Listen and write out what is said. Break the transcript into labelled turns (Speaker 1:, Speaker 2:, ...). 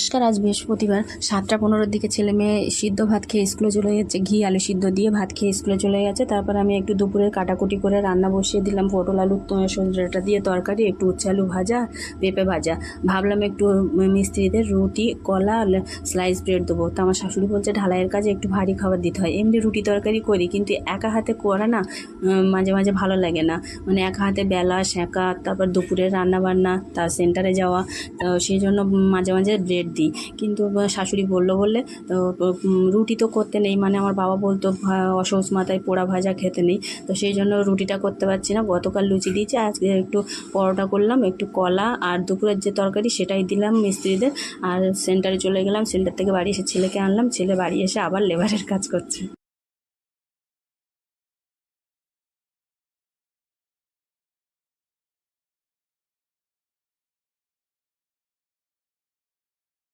Speaker 1: নমস্কার, আজ বৃহস্পতিবার সাতটা পনেরোর দিকে ছেলে মেয়ে সিদ্ধ ভাত খেয়ে স্কুলে চলে যাচ্ছে। ঘি, আলু সিদ্ধ দিয়ে ভাত খেয়ে স্কুলে চলে গেছে তারপর আমি একটু দুপুরে কাটাকুটি করে রান্না বসিয়ে দিলাম। পটল, আলু সজনেটা দিয়ে তরকারি, একটু উচ্ছে আলু ভাজা, পেঁপে ভাজা। ভাবলাম একটু মিস্ত্রিদের রুটি, কলা স্লাইস ব্রেড দেবো। তো আমার শাশুড়ি বলছে, ঢালাইয়ের কাজে একটু ভারী খাবার দিতে হয়। এমনি রুটি তরকারি করি, কিন্তু একা হাতে করা না মাঝে মাঝে ভালো লাগে না। মানে একা হাতে বেলা সেঁকা তারপর দুপুরের রান্না বান্না তার সেন্টারে যাওয়া। সেই জন্য মাঝে মাঝে ব্রেড দিই। কিন্তু শাশুড়ি বলল বললে, তো রুটি তো করতে নেই। মানে আমার বাবা বলতো অসহজ মাথায় পোড়া ভাজা খেতে নেই। তো সেই জন্য রুটিটা করতে পারছি না। গতকাল লুচি দিয়েছি, আজকে একটু পরোটা করলাম, একটু কলা আর দুপুরের যে তরকারি সেটাই দিলাম মিস্ত্রিদের। আর সেন্টারে চলে গেলাম, সেন্টার থেকে বাড়ি এসে ছেলেকে আনলাম। ছেলে বাড়ি এসে আবার লেবারের কাজ করছে।